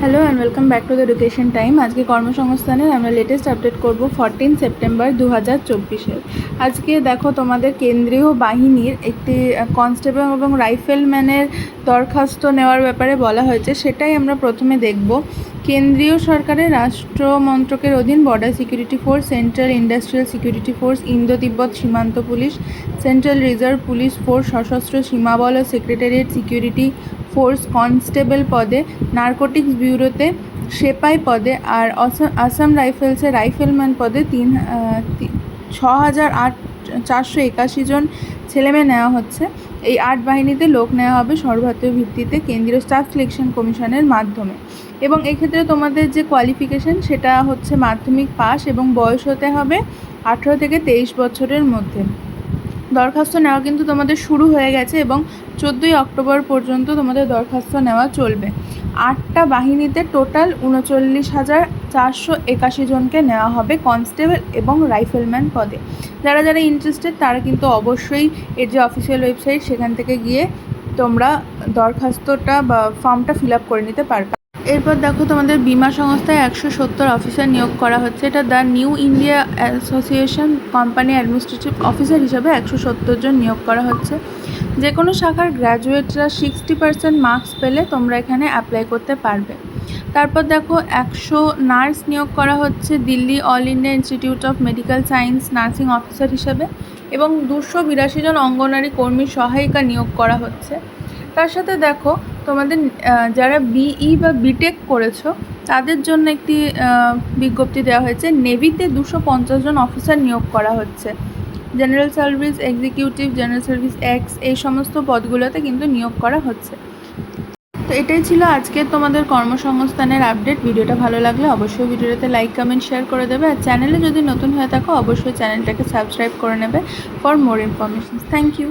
Hello and welcome back to the education time আজকে কর্মসংস্থানের আমরা লেটেস্ট আপডেট করব ফরটিন সেপ্টেম্বর দু হাজার চব্বিশের আজকে দেখো তোমাদের কেন্দ্রীয় বাহিনীর একটি কনস্টেবল এবং রাইফেলম্যানের দরখাস্ত নেওয়ার ব্যাপারে বলা হয়েছে। সেটাই আমরা প্রথমে দেখব। কেন্দ্রীয় সরকারের রাষ্ট্র মন্ত্রকের অধীন border security force central industrial security force Indo তিব্বত সীমান্ত police central reserve police force সশস্ত্র সীমাবল ও সেক্রেটারিয়েট সিকিউরিটি ফোর্স কনস্টেবল পদে, নার্কোটিক্স ব্যুরোতে, সেপাই পদে আর আসাম রাইফেলসে রাইফেলম্যান পদে তিন ছ হাজার আট, চারশো একাশি জন ছেলেমেয়ে নেওয়া হচ্ছে। এই আট বাহিনীতে লোক নেওয়া হবে সর্বভারতীয় ভিত্তিতে কেন্দ্রীয় স্টাফ সিলেকশন কমিশনের মাধ্যমে। এবং এক্ষেত্রে তোমাদের যে কোয়ালিফিকেশন, সেটা হচ্ছে মাধ্যমিক পাস এবং বয়স হতে হবে আঠেরো থেকে তেইশ বছরের মধ্যে। দরখাস্ত নেওয়া কিন্তু তোমাদের শুরু হয়ে গেছে এবং চোদ্দোই অক্টোবর পর্যন্ত তোমাদের দরখাস্ত নেওয়া চলবে। আটটা বাহিনীতে টোটাল উনচল্লিশ হাজার চারশো একাশি জনকে নেওয়া হবে কনস্টেবল এবং রাইফেলম্যান পদে। যারা যারা ইন্টারেস্টেড তারা কিন্তু অবশ্যই এর যে অফিসিয়াল ওয়েবসাইট সেখান থেকে গিয়ে তোমরা দরখাস্তটা বা ফর্মটা ফিল আপ করে নিতে পারবে। এরপর দেখো তোমাদের বিমা সংস্থায় একশো সত্তর অফিসার নিয়োগ করা হচ্ছে। এটা the new India association company administrative officer হিসাবে একশো সত্তর জন নিয়োগ করা হচ্ছে। যে কোনো শাখার গ্র্যাজুয়েটরা সিক্সটি পার্সেন্ট মার্কস পেলে তোমরা এখানে অ্যাপ্লাই করতে পারবে। তারপর দেখো একশো নার্স নিয়োগ করা হচ্ছে Delhi all India institute of medical science nursing officer হিসাবে এবং দুশো বিরাশি জন অঙ্গনারী কর্মী সহায়িকা নিয়োগ করা হচ্ছে। তার সাথে দেখো, তোমাদের যারা বিই বা বিটেক করেছ, তাদের জন্য একটি বিজ্ঞপ্তি দেওয়া হয়েছে, নেভিতে দুশো পঞ্চাশ জন অফিসার নিয়োগ করা হচ্ছে। General service executive general service ex এই সমস্ত পদগুলোতে কিন্তু নিয়োগ করা হচ্ছে। তো এটাই ছিল আজকে তোমাদের কর্মসংস্থানের আপডেট ভিডিওটা ভালো লাগলে অবশ্যই ভিডিওটাতে লাইক কমেন্ট শেয়ার করে দেবে। আর চ্যানেলে যদি নতুন হয়ে থাকো, অবশ্যই চ্যানেলটাকে সাবস্ক্রাইব করে নেবে for more information thank you